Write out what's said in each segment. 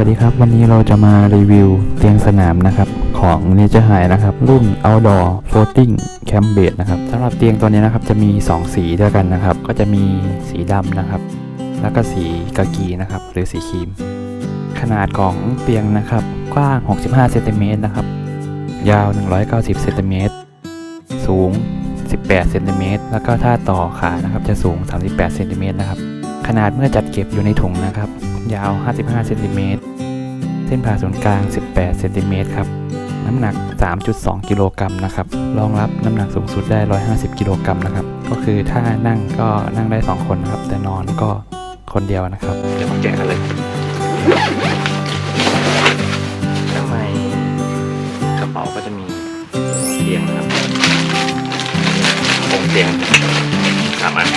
วัสดีครับ วันนี้เราจะมารีวิวเตียงสนามนะครับของ Nature High นะครับ รุ่น Outdoor Floating Camp Bed นะครับสำหรับเตียงตัวนี้นะครับจะมี 2 สีด้วยกันนะครับ ก็จะมีสีดำนะครับ แล้วก็สีกากีนะครับ หรือสีครีม ขนาดของเตียงนะครับ กว้าง 65เซนติเมตรนะครับ ยาว 190เซนติเมตรสูง 18เซนติเมตรแล้วก็ถ้าต่อขานะครับจะสูง 38เซนติเมตรนะครับ ขนาดเมื่อจัดเก็บอยู่ในถุงนะครับ ยาว 55เซนติเมตรเส้นผ่าศูนย์กลาง 18เซนติเมตรครับน้ำหนัก 3.2 กิโลกรัมนะครับรองรับน้ำหนักสูงสุดได้ 150 กิโลกรัมนะครับ ก็คือถ้านั่งก็นั่งได้ 2 คนนะครับ แต่นอนก็คนเดียวนะครับ เดี๋ยวมาแกะกันเลยข้างในกระเป๋าก็จะมีเตียงนะครับโครงเตียงสามอัน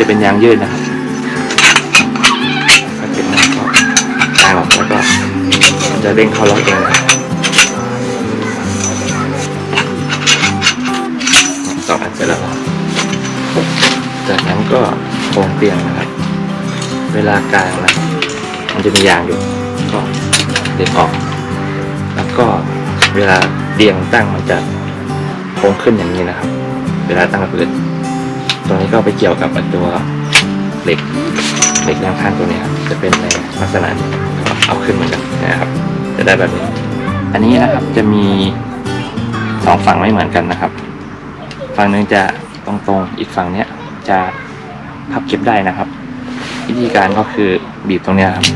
จะเป็นยางยืดนะครับถ้าเก็บมันก็กางออกแล้วก็มันจะเด้งเข้าล็อกเองนะครับสออันเสร็จแล้วจากนั้นก็โครงเตียงนะครับ เวลากางนะมันจะมียางอยู่ก็เด็ดออก แล้วก็เวลาเตียงตั้งมันจะโค้งขึ้นอย่างนี้นะครับ เวลาตั้งกับพื้น ตรงนี้ก็ไปเกี่ยวกับตัวเหล็กเหล็กด้านข้างตัวนี้ครับจะเป็นในลักษณะนี้เอาขึ้นเหมือนกันนะครับ จะได้แบบนี้ อันนี้นะครับจะมีสองฝั่งไม่เหมือนกันนะครับ ฝั่งหนึ่งจะตรงๆ อีกฝั่งเนี้ยจะพับเก็บได้นะครับ วิธีการก็คือบีบตรงเนี้ยครับ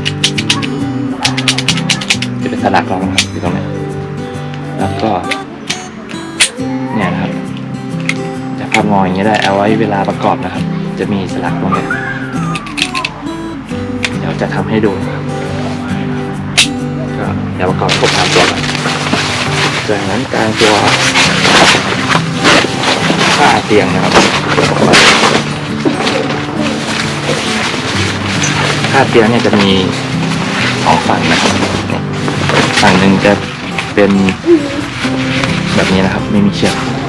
จะเป็นสลักรองนะครับอยู่ตรงนี้แล้วก็เนี่ยนะครับ จะพับงออย่างนี้ได้เอาไว้เวลาประกอบนะครับ จะมีสลักตรงนี้เดี๋ยวจะทำให้ดูก็เดี๋ยวประกอบครบตามตัวจากนั้นกลางตัวผ้าเตียงนะครับผ้าเตียงเนี่ยจะมีสองฝั่งนะครับเนี่ยฝั่งหนึ่งจะเป็นแบบนี้นะครับ ไม่มีเชือก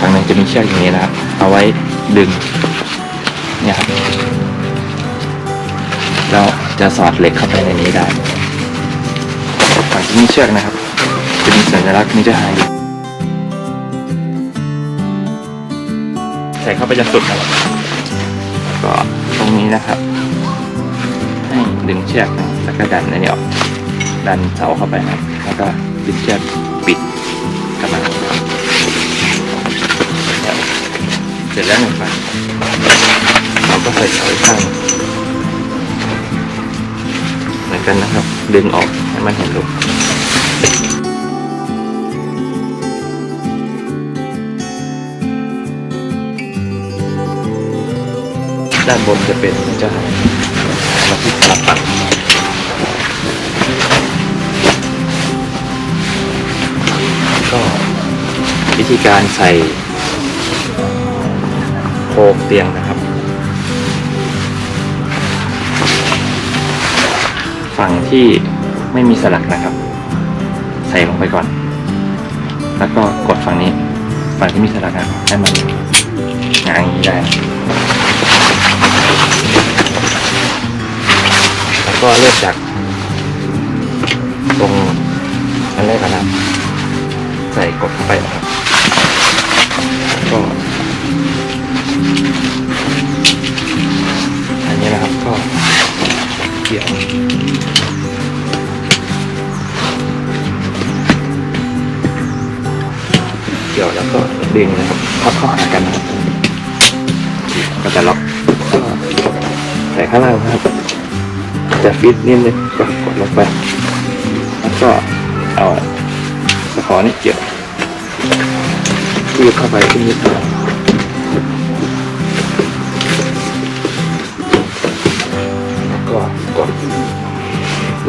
ฝั่งหนึ่งจะมีเชือกอย่างนี้นะครับ เอาไว้ดึงเนี่ยครับเราจะสอดเหล็กเข้าไปในนี้ได้ฝั่งที่มีเชือกนะครับ จะมีสัญลักษณ์นี้จะหายอยู่ใส่เข้าไปจนสุดนะครับแล้วก็ตรงนี้นะครับให้ดึงเชือกนะแล้วก็ดันอันนี้ออกดันเสาเข้าไปนะแล้วก็ดึงเชือกปิดกลับม สร็จแล้วหนึ่งฝั่งเราก็ใส่เสาข้างเหมือนกันนะครับ ดึงออกให้มันเห็นรูด้านบนจะเป็นจะมาที่สลับฝั่งก็วิธีการใส่ โครงเตียงนะครับ ฝั่งที่ไม่มีสลักนะครับ ใส่ลงไปก่อน แล้วก็กดฝั่งนี้ ฝั่งที่มีสลักนะให้มันงางอย่างนี้ได้ แล้วก็เริ่มจาก ตรงอันแรกก่อนะใส่กดเข้าไปนะครับแล้วก็ อันนี้นะครับก็เกี่ยวเกี่ยวแล้วก็ดึงนะครับพับเข้าหากันนะครับก็จะล็อกก็ใส่ข้างล่างนะครับ จะฟิตนิดนึงก็กดลงไปแล้วก็เอาตะขอนี่เกี่ยวยืดเข้าไปขึ้นนิดหน่อ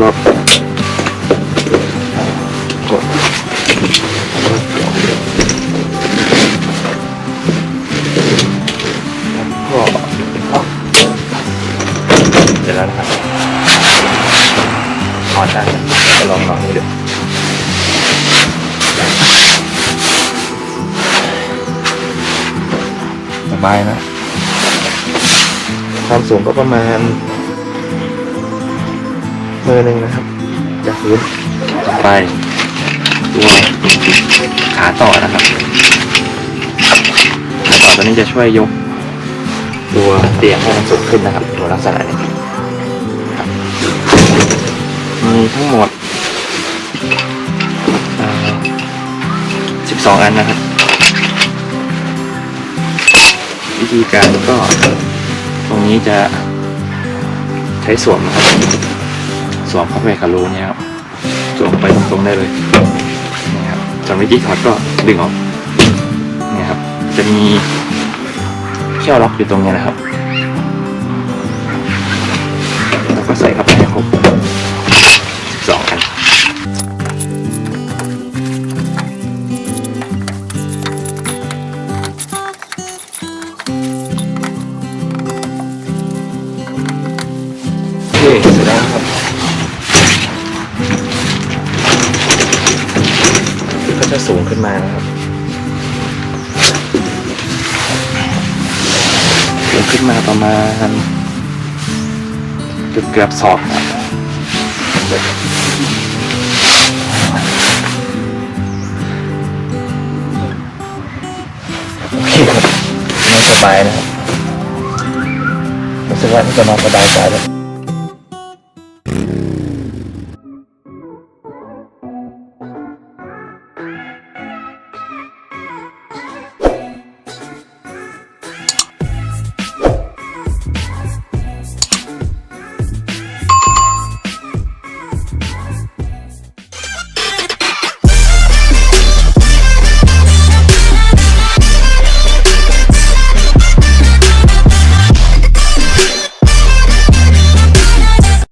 ล็อเสร็จแล้วนะครับถอดได้จะลองลองดูเดี๋ยวสบายนะ ความสูงก็ประมาณ มือหนึ่งนะครับ จากพื้นต่อไปตัวขาต่อนะครับขาต่อตัวนี้จะช่วยยก ตัวเตียงให้มันสูงขึ้นนะครับตัวลักษณะนี้มีทั้งหมดสิบสองอันนะครับ วิธีการก็ตรงนี้จะใช้สวมนะครับ สวมเข้าไปกับรูเนี่ยครับสวมไปตรงๆได้เลยนะครับจากนวิธีถอดก็ดึงออกนี่ครับ จะมีเชือกล็อกอยู่ตรงนี้นะครับแล้วก็ใส่เข้าไปให้ครบสองอัน จะสูงขึ้นมานะครับสูงขึ้นมาประมาณเกือบเกือบๆศอกครับโอเคครับนอนสบายนะครับรู้สึกว่าที่จะนอนสบายใจแล้ว